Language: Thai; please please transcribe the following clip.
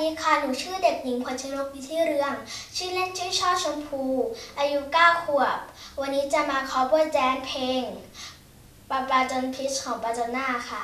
ดีค่ะ หนูชื่อเด็กหญิงพรชนกวิที่เรือง ชื่อเล่นชื่อช่อชมพู อายุ 9 ขวบ วันนี้จะมา cover แจนเพลงปาปาจนพิชของปาจน่าค่ะ